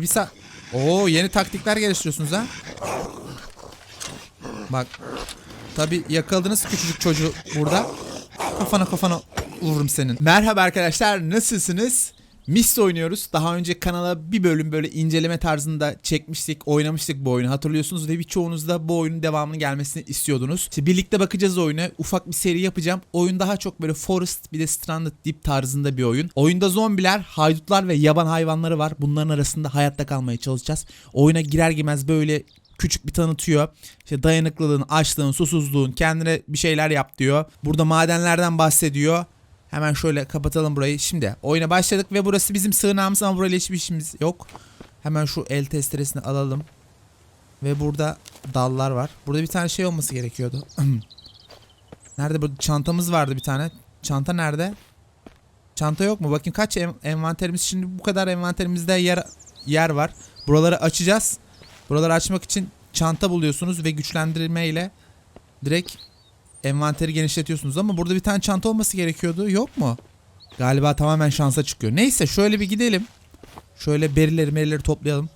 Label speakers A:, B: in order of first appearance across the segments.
A: Bir sa Oo yeni taktikler geliştiriyorsunuz ha. Bak. Tabi yakaladınız küçücük çocuğu burada. Kafana kafana vururum senin. Merhaba arkadaşlar nasılsınız? Mis oynuyoruz. Daha önce kanala bir bölüm böyle inceleme tarzında çekmiştik, oynamıştık bu oyunu hatırlıyorsunuz ve birçoğunuz da bu oyunun devamının gelmesini istiyordunuz. İşte birlikte bakacağız oyuna. Ufak bir seri yapacağım. Oyun daha çok böyle Forest bir de Stranded Deep tarzında bir oyun. Oyunda zombiler, haydutlar ve yaban hayvanları var. Bunların arasında hayatta kalmaya çalışacağız. Oyuna girer girmez böyle küçük bir tanıtıyor. İşte dayanıklılığın, açlığın, susuzluğun, kendine bir şeyler yap diyor. Burada madenlerden bahsediyor. Hemen şöyle kapatalım burayı. Şimdi oyuna başladık ve burası bizim sığınağımız ama burayla hiçbir işimiz yok. Hemen şu el testeresini alalım. Ve burada dallar var. Burada bir tane şey olması gerekiyordu. nerede burada çantamız vardı bir tane. Çanta nerede? Çanta yok mu? Bakayım kaç en- envanterimiz şimdi bu kadar envanterimizde yer yer var. Buraları açacağız. Buraları açmak için çanta buluyorsunuz ve güçlendirme ile direkt envanteri genişletiyorsunuz ama burada bir tane çanta olması gerekiyordu. Yok mu? Galiba tamamen şansa çıkıyor. Neyse şöyle bir gidelim. Şöyle berileri merileri toplayalım.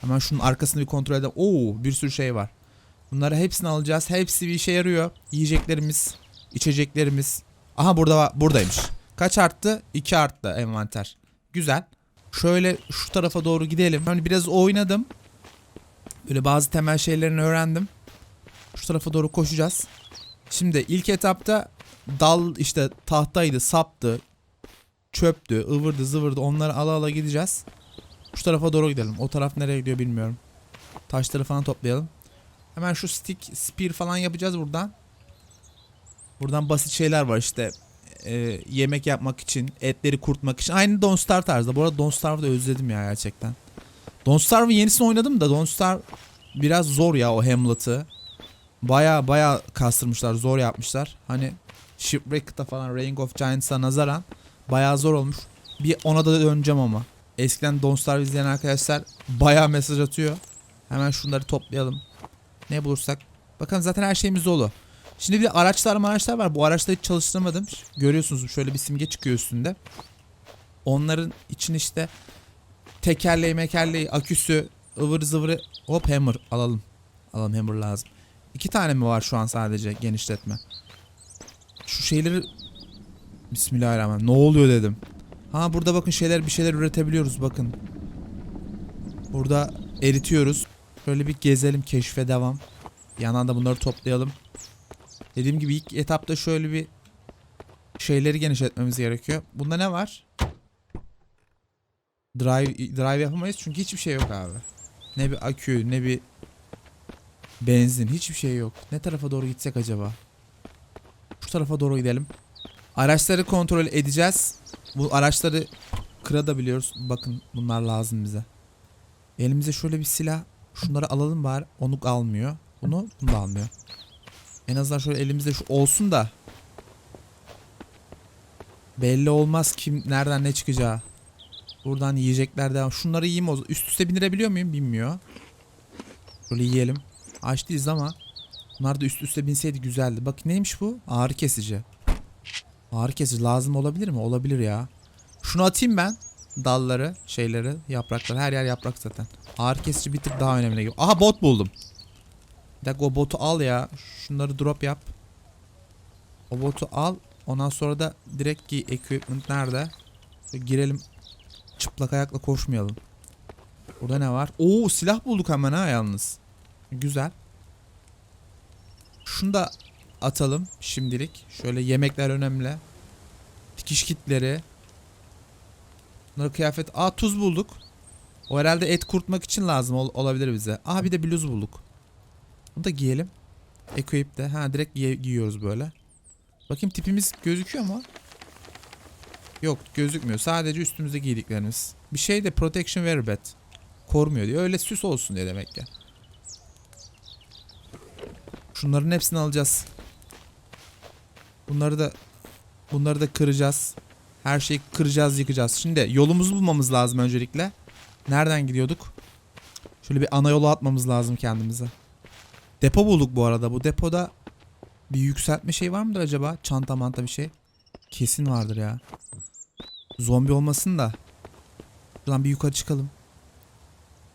A: Hemen şunun arkasını bir kontrol edelim. Oo bir sürü şey var. Bunları hepsini alacağız. Hepsi bir işe yarıyor. Yiyeceklerimiz, içeceklerimiz. Aha burada buradaymış. Kaç arttı? 2 arttı envanter. Güzel. Şöyle şu tarafa doğru gidelim. Hani biraz oynadım. Böyle bazı temel şeylerini öğrendim. Şu tarafa doğru koşacağız. Şimdi ilk etapta dal işte tahtaydı, saptı, çöptü, ıvırdı, zıvırdı onları ala ala gideceğiz. Şu tarafa doğru gidelim. O taraf nereye gidiyor bilmiyorum. Taşları falan toplayalım. Hemen şu stick, spear falan yapacağız buradan. Buradan basit şeyler var işte. Ee, yemek yapmak için, etleri kurutmak için. Aynı Don't Starve tarzda. Bu arada Don't Starve'ı da özledim ya gerçekten. Don't Starve'ın yenisini oynadım da Don't Starve biraz zor ya o Hamlet'ı. Baya baya kastırmışlar, zor yapmışlar. Hani Shipwrecked'a falan Ring of Giants'a nazaran baya zor olmuş. Bir ona da döneceğim ama. Eskiden Don't Starve izleyen arkadaşlar baya mesaj atıyor. Hemen şunları toplayalım. Ne bulursak. Bakın zaten her şeyimiz dolu. Şimdi bir de araçlar araçlar var. Bu araçları hiç çalıştırmadım. Görüyorsunuz şöyle bir simge çıkıyor üstünde. Onların için işte tekerleği mekerleği aküsü ıvır zıvırı hop hammer alalım. Alalım hammer lazım. İki tane mi var şu an sadece genişletme? Şu şeyleri Bismillahirrahmanirrahim. Ne oluyor dedim. Ha burada bakın şeyler bir şeyler üretebiliyoruz bakın. Burada eritiyoruz. Şöyle bir gezelim keşfe devam. Yandan da bunları toplayalım. Dediğim gibi ilk etapta şöyle bir şeyleri genişletmemiz gerekiyor. Bunda ne var? Drive drive yapamayız çünkü hiçbir şey yok abi. Ne bir akü ne bir benzin hiçbir şey yok. Ne tarafa doğru gitsek acaba? Şu tarafa doğru gidelim. Araçları kontrol edeceğiz. Bu araçları kırabiliyoruz. Bakın bunlar lazım bize. Elimize şöyle bir silah. Şunları alalım bari. Onuk almıyor. Bunu, bunu da almıyor. En azından şöyle elimizde şu olsun da. Belli olmaz kim nereden ne çıkacağı. Buradan yiyecekler devam. Şunları yiyeyim o. Üst üste bindirebiliyor muyum? Bilmiyor. Böyle yiyelim. Aç değiliz ama. Bunlar da üst üste binseydi güzeldi. Bak neymiş bu? Ağrı kesici. Ağrı kesici lazım olabilir mi? Olabilir ya. Şunu atayım ben. Dalları, şeyleri, yaprakları. Her yer yaprak zaten. Ağrı kesici bir tık daha önemli. Aha bot buldum. Bir dakika o botu al ya. Şunları drop yap. O botu al. Ondan sonra da direkt giy. Equipment nerede? Girelim. Çıplak ayakla koşmayalım. Burada ne var? Oo silah bulduk hemen ha yalnız. Güzel. Şunu da atalım şimdilik. Şöyle yemekler önemli. Dikiş kitleri. Bunları kıyafet. Aa tuz bulduk. O herhalde et kurutmak için lazım ol- olabilir bize. Aha bir de bluz bulduk. Bunu da giyelim. Equip de. Ha direkt giy- giyiyoruz böyle. Bakayım tipimiz gözüküyor mu? Yok gözükmüyor. Sadece üstümüzde giydiklerimiz. Bir şey de protection very bad. Korumuyor diyor. Öyle süs olsun diye demek ki. Şunların hepsini alacağız. Bunları da bunları da kıracağız. Her şeyi kıracağız, yıkacağız. Şimdi yolumuzu bulmamız lazım öncelikle. Nereden gidiyorduk? Şöyle bir ana yolu atmamız lazım kendimize. Depo bulduk bu arada. Bu depoda bir yükseltme şey var mıdır acaba? Çanta manta bir şey. Kesin vardır ya. Zombi olmasın da. Şuradan bir yukarı çıkalım.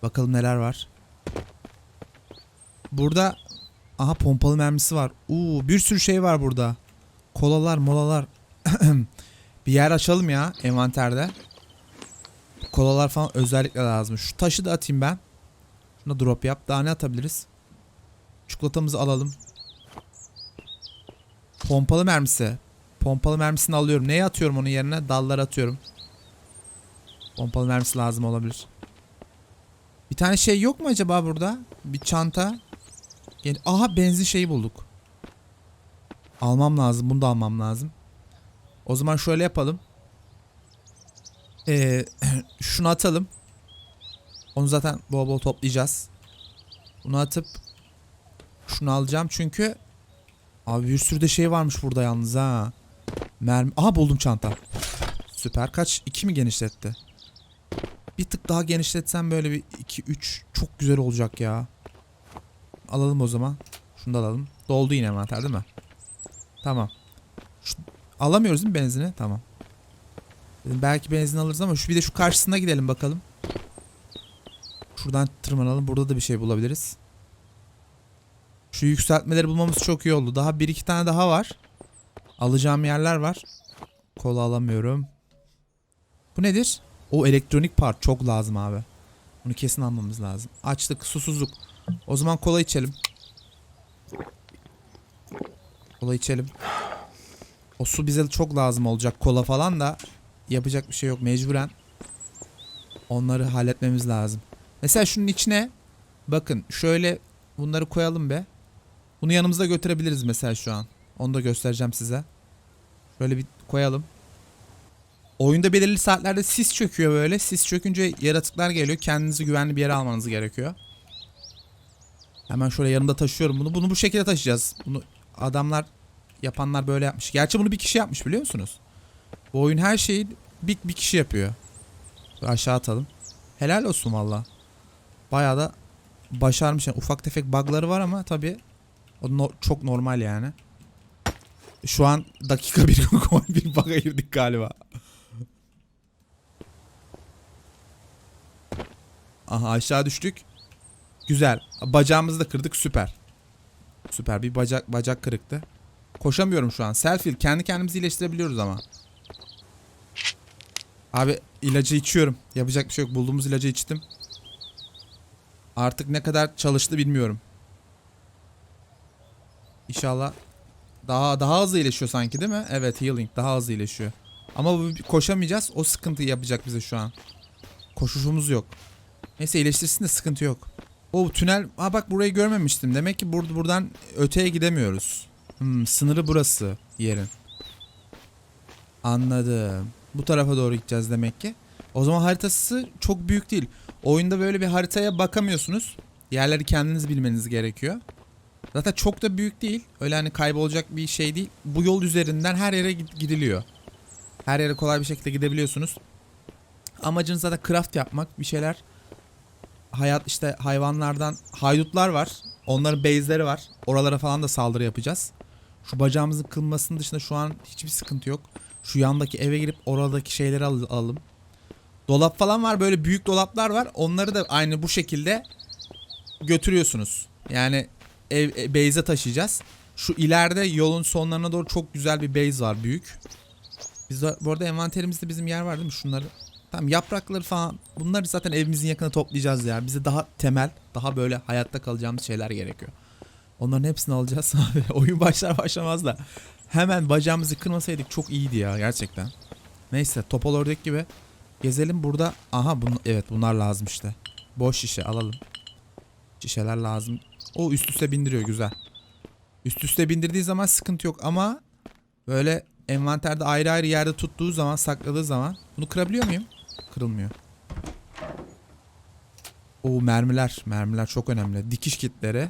A: Bakalım neler var. Burada aha pompalı mermisi var. Uuu bir sürü şey var burada. Kolalar, molalar. bir yer açalım ya envanterde. Kolalar falan özellikle lazım. Şu taşı da atayım ben. Şuna drop yap. Daha ne atabiliriz? Çikolatamızı alalım. Pompalı mermisi. Pompalı mermisini alıyorum. Neye atıyorum onun yerine? Dallara atıyorum. Pompalı mermisi lazım olabilir. Bir tane şey yok mu acaba burada? Bir çanta. Gel- Aha benzin şeyi bulduk. Almam lazım. Bunu da almam lazım. O zaman şöyle yapalım. Ee, şunu atalım. Onu zaten bol bol toplayacağız. Bunu atıp şunu alacağım çünkü abi bir sürü de şey varmış burada yalnız ha. Mermi. Aha buldum çanta. Süper. Kaç? 2 mi genişletti? Bir tık daha genişletsem böyle bir 2 3 çok güzel olacak ya. Alalım o zaman. Şunu da alalım. Doldu yine envanter değil mi? Tamam. Şu- alamıyoruz değil mi benzini? Tamam. Dedim belki benzin alırız ama şu bir de şu karşısına gidelim bakalım. Şuradan tırmanalım. Burada da bir şey bulabiliriz. Şu yükseltmeleri bulmamız çok iyi oldu. Daha bir iki tane daha var. Alacağım yerler var. Kola alamıyorum. Bu nedir? O elektronik part çok lazım abi. Bunu kesin almamız lazım. Açlık, susuzluk. O zaman kola içelim. Kola içelim. O su bize çok lazım olacak. Kola falan da yapacak bir şey yok. Mecburen onları halletmemiz lazım. Mesela şunun içine bakın şöyle bunları koyalım be. Bunu yanımızda götürebiliriz mesela şu an. Onu da göstereceğim size. Şöyle bir koyalım. Oyunda belirli saatlerde sis çöküyor böyle. Sis çökünce yaratıklar geliyor. Kendinizi güvenli bir yere almanız gerekiyor. Hemen şöyle yanımda taşıyorum bunu. Bunu bu şekilde taşıyacağız. Bunu adamlar yapanlar böyle yapmış. Gerçi bunu bir kişi yapmış biliyor musunuz? Bu oyun her şeyi bir, bir kişi yapıyor. Şöyle aşağı atalım. Helal olsun valla. Bayağı da başarmış. Yani ufak tefek bug'ları var ama tabii o no- çok normal yani. Şu an dakika bir bir bug'a girdik galiba. Aha aşağı düştük. Güzel. Bacağımızı da kırdık süper. Süper bir bacak bacak kırıktı. Koşamıyorum şu an. Selfie kendi kendimizi iyileştirebiliyoruz ama. Abi ilacı içiyorum. Yapacak bir şey yok. Bulduğumuz ilacı içtim. Artık ne kadar çalıştı bilmiyorum. İnşallah daha daha hızlı iyileşiyor sanki değil mi? Evet healing daha hızlı iyileşiyor. Ama bu koşamayacağız. O sıkıntı yapacak bize şu an. Koşuşumuz yok. Neyse iyileştirsin de sıkıntı yok. O tünel. Ha bak burayı görmemiştim. Demek ki bur buradan öteye gidemiyoruz. Hmm, sınırı burası yerin. Anladım. Bu tarafa doğru gideceğiz demek ki. O zaman haritası çok büyük değil. Oyunda böyle bir haritaya bakamıyorsunuz. Yerleri kendiniz bilmeniz gerekiyor. Zaten çok da büyük değil. Öyle hani kaybolacak bir şey değil. Bu yol üzerinden her yere gid- gidiliyor. Her yere kolay bir şekilde gidebiliyorsunuz. Amacınız zaten craft yapmak, bir şeyler. Hayat işte hayvanlardan haydutlar var. Onların base'leri var. Oralara falan da saldırı yapacağız. Şu bacağımızın kırılmasının dışında şu an hiçbir sıkıntı yok. Şu yandaki eve girip oradaki şeyleri al- alalım. Dolap falan var böyle büyük dolaplar var. Onları da aynı bu şekilde götürüyorsunuz. Yani ev e, base'e taşıyacağız. Şu ileride yolun sonlarına doğru çok güzel bir base var büyük. Biz de, bu arada envanterimizde bizim yer var değil mi? Şunları Tamam yaprakları falan bunları zaten evimizin yakına toplayacağız ya. Bize daha temel, daha böyle hayatta kalacağımız şeyler gerekiyor. Onların hepsini alacağız abi. Oyun başlar başlamaz da hemen bacağımızı kırmasaydık çok iyiydi ya gerçekten. Neyse topal ördek gibi gezelim burada. Aha bunu evet bunlar lazım işte. Boş şişe alalım. Şişeler lazım. O üst üste bindiriyor güzel. Üst üste bindirdiği zaman sıkıntı yok ama böyle envanterde ayrı ayrı yerde tuttuğu zaman sakladığı zaman bunu kırabiliyor muyum? Kırılmıyor. O mermiler. Mermiler çok önemli. Dikiş kitleri.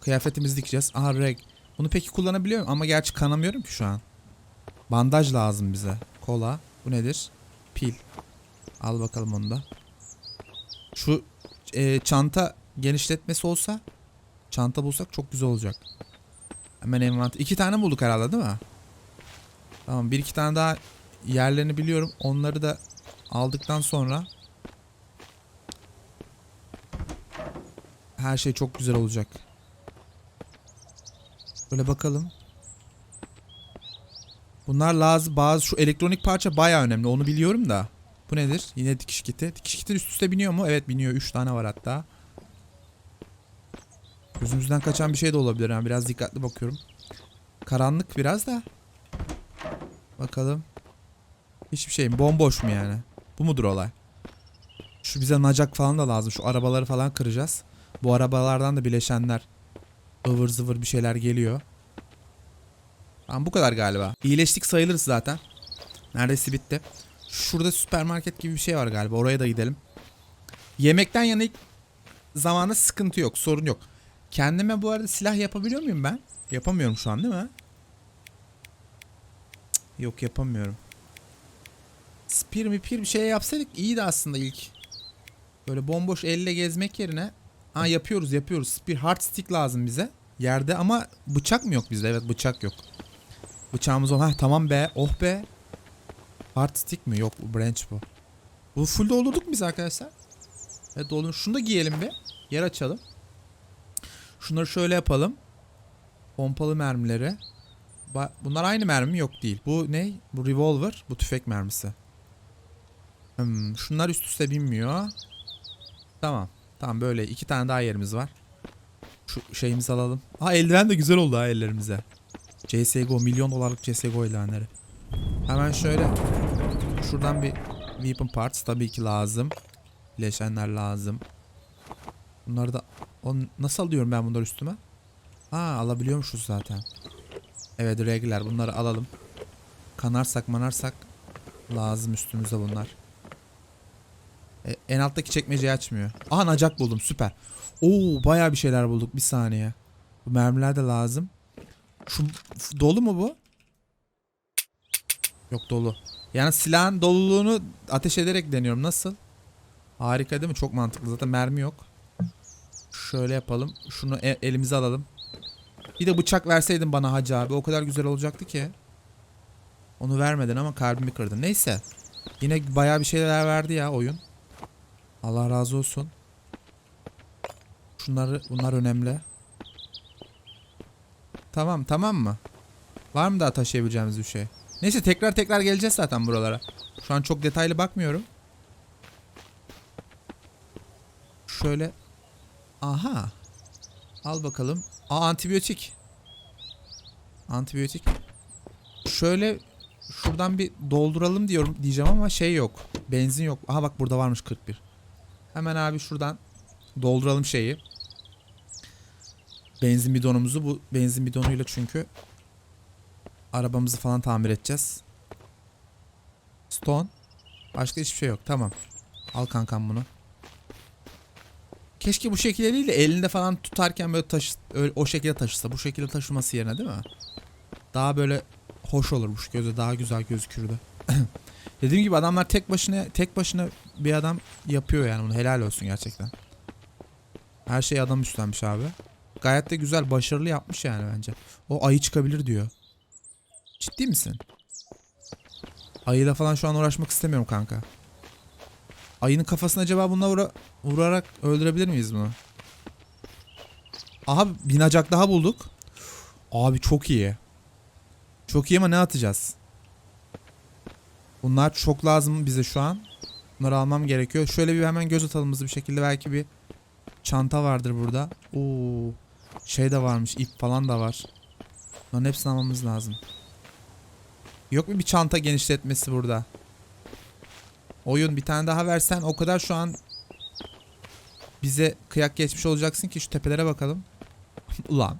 A: Kıyafetimizi dikeceğiz. Aha reg. Bunu peki kullanabiliyor muyum? Ama gerçi kanamıyorum ki şu an. Bandaj lazım bize. Kola. Bu nedir? Pil. Al bakalım onu da. Şu e, çanta genişletmesi olsa çanta bulsak çok güzel olacak. Hemen envanter. İki tane bulduk herhalde değil mi? Tamam bir iki tane daha yerlerini biliyorum. Onları da aldıktan sonra her şey çok güzel olacak. Böyle bakalım. Bunlar lazım. Bazı şu elektronik parça baya önemli. Onu biliyorum da. Bu nedir? Yine dikiş kiti. Dikiş kiti üst üste biniyor mu? Evet biniyor. 3 tane var hatta. Gözümüzden kaçan bir şey de olabilir. Yani biraz dikkatli bakıyorum. Karanlık biraz da. Bakalım. Hiçbir şey mi? Bomboş mu yani? Bu mudur olay? Şu bize nacak falan da lazım. Şu arabaları falan kıracağız. Bu arabalardan da bileşenler ıvır zıvır bir şeyler geliyor. Tamam bu kadar galiba. İyileştik sayılırız zaten. Neredeyse bitti. Şurada süpermarket gibi bir şey var galiba. Oraya da gidelim. Yemekten yana ilk zamanda sıkıntı yok. Sorun yok. Kendime bu arada silah yapabiliyor muyum ben? Yapamıyorum şu an değil mi? Yok yapamıyorum. Spear mi pir bir şey yapsaydık iyiydi aslında ilk. Böyle bomboş elle gezmek yerine Ha yapıyoruz yapıyoruz. Spear hard stick lazım bize. Yerde ama bıçak mı yok bizde? Evet bıçak yok. Bıçağımız olan. Ha tamam be. Oh be. Hard stick mi? Yok bu branch bu. Bu full doldurduk mu biz arkadaşlar? Evet doldurduk. Şunu da giyelim bir. Yer açalım. Şunları şöyle yapalım. Pompalı mermileri. Bunlar aynı mermi mi? Yok değil. Bu ne? Bu revolver. Bu tüfek mermisi. Hmm, şunlar üst üste binmiyor. Tamam. Tamam böyle iki tane daha yerimiz var. Şu şeyimizi alalım. Ha eldiven de güzel oldu ha ellerimize. CSGO milyon dolarlık CSGO eldivenleri. Hemen şöyle şuradan bir weapon parts tabii ki lazım. Bileşenler lazım. Bunları da o, nasıl alıyorum ben bunları üstüme? Ha alabiliyormuşuz zaten. Evet regular bunları alalım. Kanarsak manarsak lazım üstümüze bunlar. E, en alttaki çekmeceyi açmıyor. Aha nacak buldum süper. Oo bayağı bir şeyler bulduk bir saniye. Bu mermiler de lazım. Şu dolu mu bu? Yok dolu. Yani silahın doluluğunu ateş ederek deniyorum. Nasıl? Harika değil mi? Çok mantıklı. Zaten mermi yok. Şöyle yapalım. Şunu e- elimize alalım. Bir de bıçak verseydin bana hacı abi. O kadar güzel olacaktı ki. Onu vermedin ama kalbimi kırdın. Neyse. Yine bayağı bir şeyler verdi ya oyun. Allah razı olsun. Şunları bunlar önemli. Tamam tamam mı? Var mı daha taşıyabileceğimiz bir şey? Neyse tekrar tekrar geleceğiz zaten buralara. Şu an çok detaylı bakmıyorum. Şöyle. Aha. Al bakalım. Aa antibiyotik. Antibiyotik. Şöyle şuradan bir dolduralım diyorum diyeceğim ama şey yok. Benzin yok. Aha bak burada varmış 41. Hemen abi şuradan dolduralım şeyi. Benzin bidonumuzu bu benzin bidonuyla çünkü arabamızı falan tamir edeceğiz. Stone. Başka hiçbir şey yok. Tamam. Al kankam bunu. Keşke bu şekilde değil de elinde falan tutarken böyle taşı öyle, o şekilde taşısa. Bu şekilde taşıması yerine değil mi? Daha böyle hoş olurmuş. Göze daha güzel gözükürdü. Dediğim gibi adamlar tek başına tek başına bir adam yapıyor yani bunu. Helal olsun gerçekten. Her şey adam üstlenmiş abi. Gayet de güzel, başarılı yapmış yani bence. O ayı çıkabilir diyor. Ciddi misin? Ayıyla falan şu an uğraşmak istemiyorum kanka. Ayının kafasına acaba bununla vura- vurarak öldürebilir miyiz bunu? Aha binacak daha bulduk. Abi çok iyi. Çok iyi ama ne atacağız? Bunlar çok lazım bize şu an. Bunları almam gerekiyor. Şöyle bir hemen göz atalım bir şekilde. Belki bir çanta vardır burada. Oo, şey de varmış. ip falan da var. Bunların hepsini almamız lazım. Yok mu bir çanta genişletmesi burada? Oyun bir tane daha versen o kadar şu an bize kıyak geçmiş olacaksın ki şu tepelere bakalım. Ulan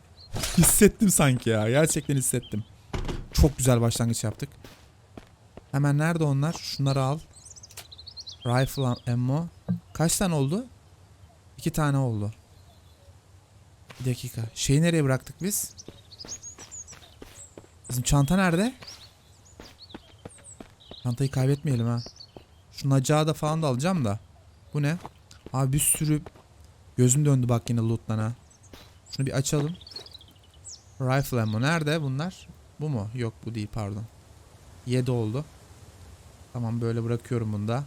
A: hissettim sanki ya. Gerçekten hissettim. Çok güzel başlangıç yaptık. Hemen nerede onlar? Şunları al. Rifle am- ammo. Kaç tane oldu? İki tane oldu. Bir dakika. Şeyi nereye bıraktık biz? Bizim çanta nerede? Çantayı kaybetmeyelim ha. Şu nacağı da falan da alacağım da. Bu ne? Abi bir sürü gözüm döndü bak yine loot'tan ha. Şunu bir açalım. Rifle ammo nerede bunlar? Bu mu? Yok bu değil pardon. 7 oldu. Tamam böyle bırakıyorum bunu da.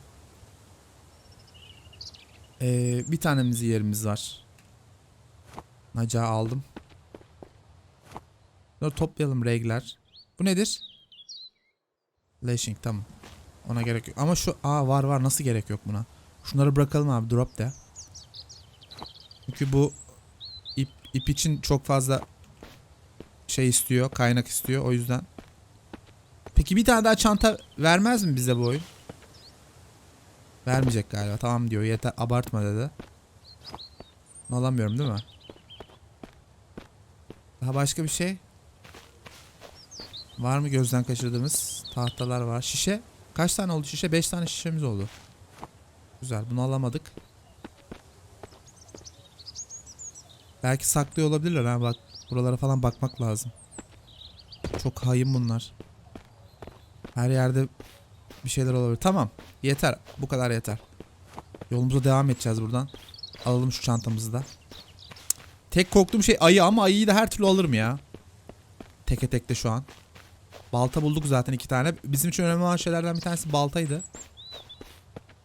A: Ee, bir tanemiz yerimiz var. Naca aldım. Bunları toplayalım regler. Bu nedir? Lashing tamam. Ona gerek yok. Ama şu aa var var nasıl gerek yok buna? Şunları bırakalım abi drop de. Çünkü bu ip, ip için çok fazla şey istiyor, kaynak istiyor o yüzden. Peki bir tane daha çanta vermez mi bize bu oyun? Vermeyecek galiba. Tamam diyor. Yeter abartma dedi. Bunu Alamıyorum değil mi? Daha başka bir şey? Var mı gözden kaçırdığımız? Tahtalar var. Şişe. Kaç tane oldu şişe? 5 tane şişemiz oldu. Güzel. Bunu alamadık. Belki saklıyor olabilirler ha bak. Buralara falan bakmak lazım. Çok hain bunlar. Her yerde bir şeyler olabilir. Tamam. Yeter. Bu kadar yeter. Yolumuza devam edeceğiz buradan. Alalım şu çantamızı da. Tek korktuğum şey ayı ama ayıyı da her türlü alırım ya. Teke tekte şu an. Balta bulduk zaten iki tane. Bizim için önemli olan şeylerden bir tanesi baltaydı.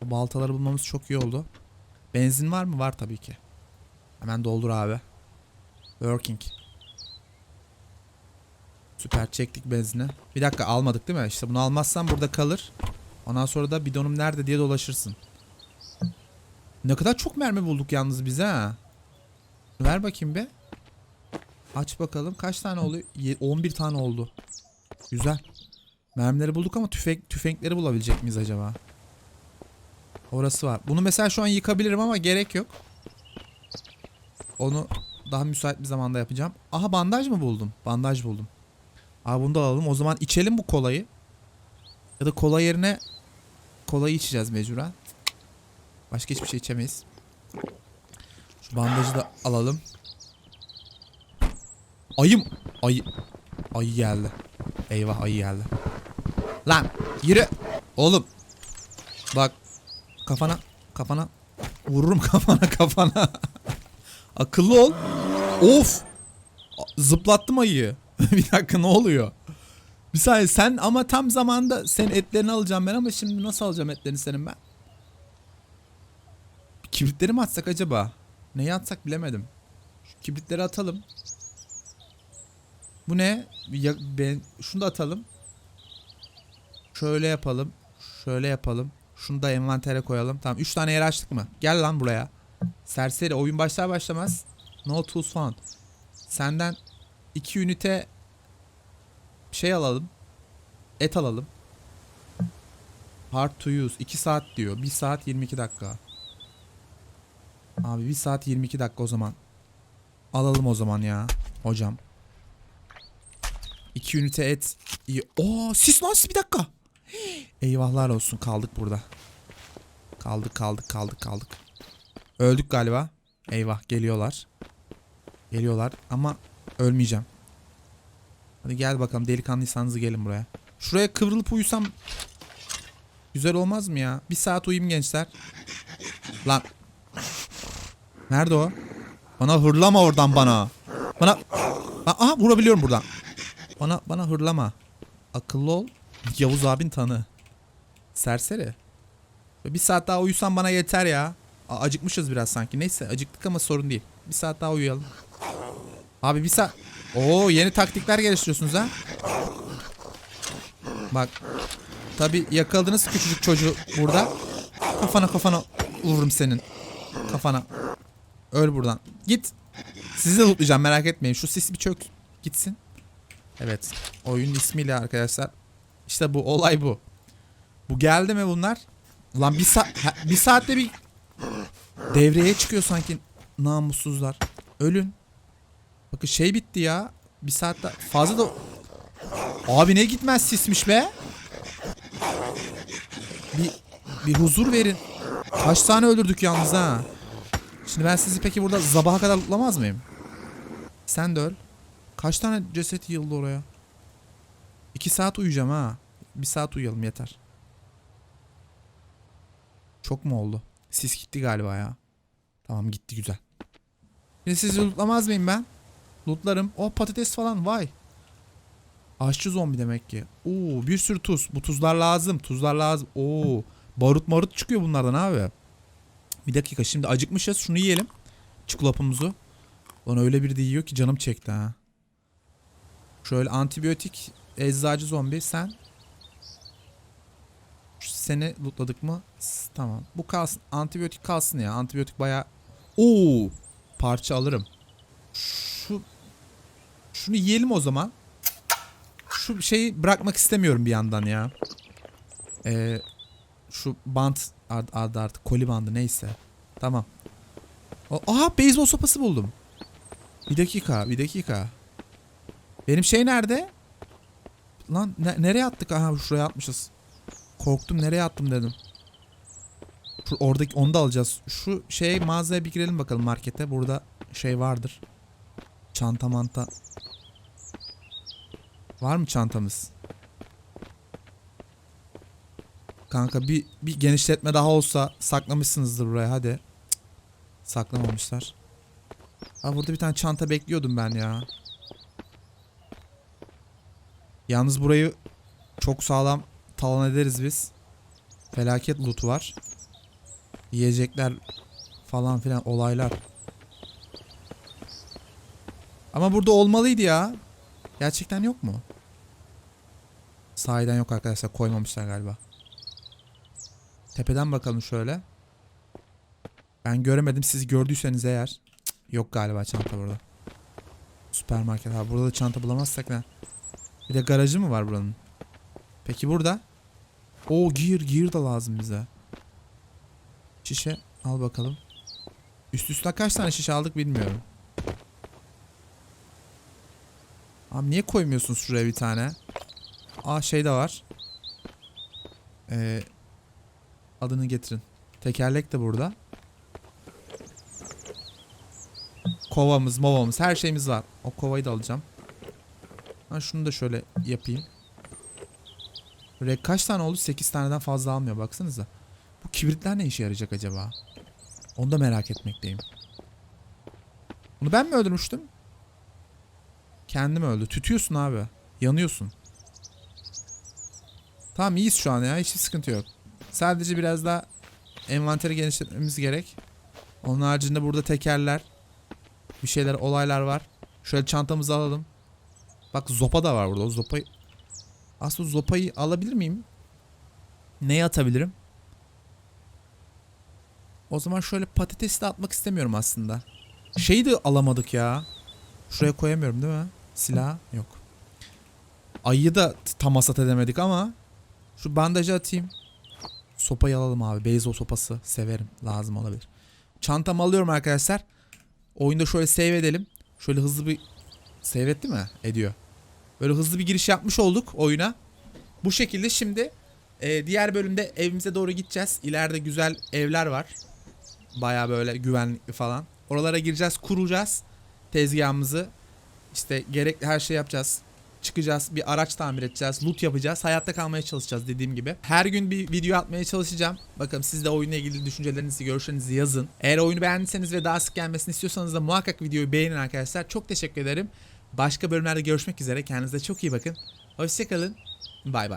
A: O baltaları bulmamız çok iyi oldu. Benzin var mı? Var tabii ki. Hemen doldur abi. Working. Süper çektik benzini. Bir dakika almadık değil mi? İşte bunu almazsan burada kalır. Ondan sonra da bidonum nerede diye dolaşırsın. Ne kadar çok mermi bulduk yalnız bize ha. Ver bakayım be. Aç bakalım kaç tane oluyor? Ye- 11 tane oldu. Güzel. Mermileri bulduk ama tüfek tüfekleri bulabilecek miyiz acaba? Orası var. Bunu mesela şu an yıkabilirim ama gerek yok. Onu daha müsait bir zamanda yapacağım. Aha bandaj mı buldum? Bandaj buldum. Abi bunu da alalım. O zaman içelim bu kolayı. Ya da kola yerine kolayı içeceğiz mecburen. Başka hiçbir şey içemeyiz. Şu bandajı da alalım. Ayım. Ayı. Ayı geldi. Eyvah ayı geldi. Lan yürü. Oğlum. Bak. Kafana. Kafana. Vururum kafana kafana. Akıllı ol. Of. Zıplattım ayıyı. bir dakika ne oluyor? Bir saniye sen ama tam zamanda senin etlerini alacağım ben ama şimdi nasıl alacağım etlerini senin ben? Kibritleri mi atsak acaba? Neyi atsak bilemedim. Şu kibritleri atalım. Bu ne? Ya, ben, şunu da atalım. Şöyle yapalım. Şöyle yapalım. Şunu da envantere koyalım. Tamam 3 tane yer açtık mı? Gel lan buraya. Serseri oyun başlar başlamaz. No tools found. Senden 2 ünite şey alalım. Et alalım. Hard to use. 2 saat diyor. 1 saat 22 dakika. Abi 1 saat 22 dakika o zaman. Alalım o zaman ya. Hocam. 2 ünite et. Oo sis lan sis bir dakika. Eyvahlar olsun kaldık burada. Kaldık kaldık kaldık kaldık. Öldük galiba. Eyvah geliyorlar. Geliyorlar ama ölmeyeceğim. Hadi gel bakalım delikanlıysanız gelin buraya. Şuraya kıvrılıp uyusam güzel olmaz mı ya? Bir saat uyuyayım gençler. Lan. Nerede o? Bana hırlama oradan bana. Bana... Aha vurabiliyorum buradan. Bana bana hırlama. Akıllı ol. Yavuz abin tanı. Serseri. Bir saat daha uyusam bana yeter ya. Acıkmışız biraz sanki. Neyse acıktık ama sorun değil. Bir saat daha uyuyalım. Abi bir saat... Oo yeni taktikler geliştiriyorsunuz ha. Bak. Tabi yakaladınız küçücük çocuğu burada. Kafana kafana vururum senin. Kafana. Öl buradan. Git. Sizi de lootlayacağım merak etmeyin. Şu sis bir çök gitsin. Evet. Oyunun ismiyle arkadaşlar. İşte bu olay bu. Bu geldi mi bunlar? Ulan bir saat bir saatte bir devreye çıkıyor sanki namussuzlar. Ölün. Bakın şey bitti ya. Bir saatte fazla da Abi ne gitmez sismiş be. Bir bir huzur verin. Kaç tane öldürdük yalnız ha. Şimdi ben sizi peki burada sabaha kadar lootlamaz mıyım? Sen de öl. Kaç tane ceset yıldı oraya? İki saat uyuyacağım ha. Bir saat uyuyalım yeter. Çok mu oldu? Sis gitti galiba ya. Tamam gitti güzel. Şimdi sizi lootlamaz mıyım ben? Lootlarım. O patates falan vay. Aşçı zombi demek ki. Oo bir sürü tuz. Bu tuzlar lazım. Tuzlar lazım. Oo barut marut çıkıyor bunlardan abi. Bir dakika şimdi acıkmışız. Şunu yiyelim. Çikolatımızı. Lan öyle bir de yiyor ki canım çekti ha. Şöyle antibiyotik eczacı zombi sen. Seni lootladık mı? Tamam. Bu kalsın. Antibiyotik kalsın ya. Antibiyotik baya... Oo! Parça alırım. Şu... Şunu yiyelim o zaman. Şu şeyi bırakmak istemiyorum bir yandan ya. Ee, şu bant adı, artık koli bandı neyse. Tamam. Aha beyzbol sopası buldum. Bir dakika bir dakika. Benim şey nerede? Lan ne- nereye attık? Aha şuraya atmışız. Korktum nereye attım dedim. Şu, oradaki onu da alacağız. Şu şey mağazaya bir girelim bakalım markete. Burada şey vardır. Çanta manta. Var mı çantamız? Kanka bir, bir genişletme daha olsa saklamışsınızdır buraya hadi. Cık, Saklamamışlar. Aa, burada bir tane çanta bekliyordum ben ya. Yalnız burayı çok sağlam talan ederiz biz. Felaket loot var. Yiyecekler falan filan olaylar. Ama burada olmalıydı ya. Gerçekten yok mu? Sahiden yok arkadaşlar koymamışlar galiba. Tepeden bakalım şöyle. Ben göremedim siz gördüyseniz eğer. Cık, Yok galiba çanta burada. Süpermarket abi burada da çanta bulamazsak ne? Bir de garajı mı var buranın? Peki burada? O gear gear da lazım bize. Şişe al bakalım. Üst üste kaç tane şişe aldık bilmiyorum. Abi niye koymuyorsunuz şuraya bir tane? Aa şey de var. Ee, adını getirin. Tekerlek de burada. Kovamız, movamız, her şeyimiz var. O kovayı da alacağım. Ha şunu da şöyle yapayım. Böyle kaç tane oldu? 8 taneden fazla almıyor baksanıza. Bu kibritler ne işe yarayacak acaba? Onu da merak etmekteyim. Bunu ben mi öldürmüştüm? Kendim öldü. Tütüyorsun abi. Yanıyorsun. Tamam iyiyiz şu an ya. Hiçbir sıkıntı yok. Sadece biraz daha envanteri genişletmemiz gerek. Onun haricinde burada tekerler. Bir şeyler olaylar var. Şöyle çantamızı alalım. Bak zopa da var burada. O zopayı... Aslında zopayı alabilir miyim? Neye atabilirim? O zaman şöyle patatesi de atmak istemiyorum aslında. Şeyi de alamadık ya. Şuraya koyamıyorum değil mi? Silah yok. Ayıyı da tam hasat edemedik ama şu bandajı atayım. Sopayı alalım abi. Beyzbol sopası severim. Lazım olabilir. Çantamı alıyorum arkadaşlar. Oyunda şöyle save edelim. Şöyle hızlı bir save etti mi? Ediyor. Böyle hızlı bir giriş yapmış olduk oyuna. Bu şekilde şimdi e, diğer bölümde evimize doğru gideceğiz. İleride güzel evler var. Baya böyle güvenlikli falan. Oralara gireceğiz, kuracağız tezgahımızı. İşte gerekli her şey yapacağız. Çıkacağız, bir araç tamir edeceğiz, loot yapacağız, hayatta kalmaya çalışacağız dediğim gibi. Her gün bir video atmaya çalışacağım. Bakın siz de oyunla ilgili düşüncelerinizi, görüşlerinizi yazın. Eğer oyunu beğendiyseniz ve daha sık gelmesini istiyorsanız da muhakkak videoyu beğenin arkadaşlar. Çok teşekkür ederim. Başka bölümlerde görüşmek üzere. Kendinize çok iyi bakın. Hoşçakalın. Bay bay.